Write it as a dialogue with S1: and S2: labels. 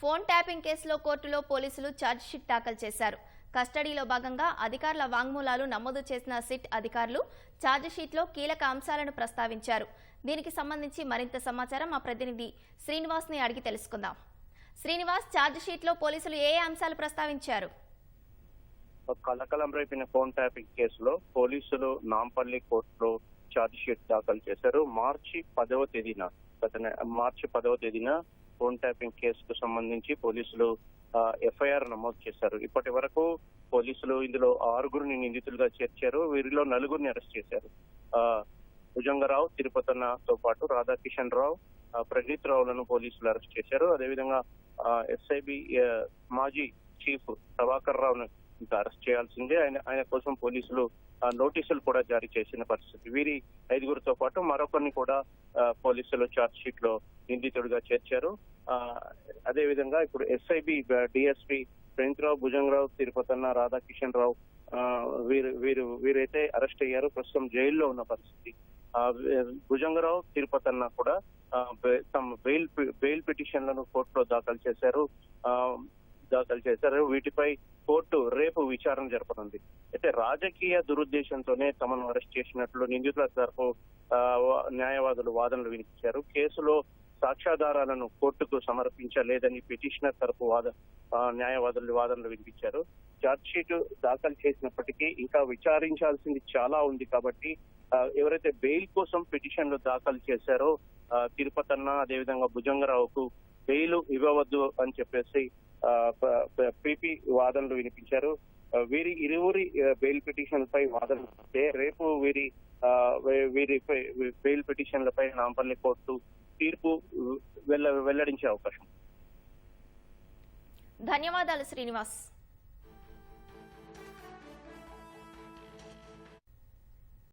S1: Phone tapping కేసులో కోర్టులో పోలీసులు ఛార్జ్షీట్ దాఖలు చేశారు. కస్టడీలో భాగంగా అధికారుల వాంగ్మూలాలు నమోదు చేసిన సిట్ అధికారులు ఛార్జ్షీట్లో కీలక అంశాలను ప్రస్తావించారు. దీనికి సంబంధించి మరింత సమాచారం మా ప్రతినిధి శ్రీనివాస్ని అడిగి తెలుసుకుందాం. శ్రీనివాస్ ఛార్జ్షీట్లో పోలీసులు ఏ అంశాలు ప్రస్తావించారు?
S2: కలకలం రేపిన ఫోన్ ట్యాపింగ్ కేసులో పోలీసులు నాంపల్లి కోర్టులో ఛార్జ్ షీట్ దాఖలు చేశారు. మార్చి పదవ తేదీన గత మార్చి పదవ తేదీన ఫోన్ ట్యాపింగ్ కేసుకు సంబంధించి పోలీసులు ఎఫ్ఐఆర్ నమోదు చేశారు. ఇప్పటి వరకు పోలీసులు ఇందులో ఆరుగురిని నిందితులుగా చేర్చారు. వీరిలో నలుగురిని అరెస్ట్ చేశారు. భుజంగరావు తిరుపతన్నతో పాటు రాధాకిషన్ రావు ఆ, ప్రణీత్ రావులను పోలీసులు అరెస్ట్ చేశారు. అదేవిధంగా ఎస్ఐబి మాజీ చీఫ్ ప్రభాకర్ రావును అరెస్ట్ చేయాల్సిందే. ఆయన ఆయన కోసం పోలీసులు నోటీసులు కూడా జారీ చేసిన పరిస్థితి. వీరి ఐదుగురితో పాటు మరొకరిని కూడా పోలీసులు చార్జ్ షీట్లో నిందితుడిగా చేర్చారు. అదేవిధంగా అదే విధంగా ఇప్పుడు ఎస్ఐబి డిఎస్పి ప్రణీత్రావు భుజంగరావు తిరుపతన్న రాధాకిషన్ రావు వీరు వీరు వీరైతే అరెస్ట్ అయ్యారు. ప్రస్తుతం జైల్లో ఉన్న పరిస్థితి. భుజంగరావు తిరుపతన్న కూడా తమ బెయిల్ బెయిల్ పిటిషన్లను కోర్టులో దాఖలు చేశారు. దాఖలు చేశారు. వీటిపై కోర్టు రేపు విచారణ జరపనుంది. అయితే రాజకీయ దురుద్దేశంతోనే తమను అరెస్ట్ చేసినట్లు నిందితుల తరపు న్యాయవాదులు వాదనలు వినిపించారు. కేసులో సాక్ష్యాధారాలను కోర్టుకు సమర్పించలేదని పిటిషనర్ తరపు వాద న్యాయవాదులు వాదనలు వినిపించారు. ఛార్జ్ షీట్ దాఖలు చేసినప్పటికీ ఇంకా విచారించాల్సింది చాలా ఉంది కాబట్టి ఎవరైతే బెయిల్ కోసం పిటిషన్లు దాఖలు చేశారో ఆ, తిరుపతన్న అదేవిధంగా భుజంగరావుకు బెయిల్ ఇవ్వవద్దు అని చెప్పేసి పిపి వాదనలు వినిపించారు. వీరి ఇరువురి బెయిల్ పిటిషన్ పై వాదన రేపు వీరి వీరి బెయిల్ పిటిషన్లపై నాంపల్లి కోర్టు తీర్పు వెల్లడించే అవకాశం.
S1: ధన్యవాదాలు శ్రీనివాస్.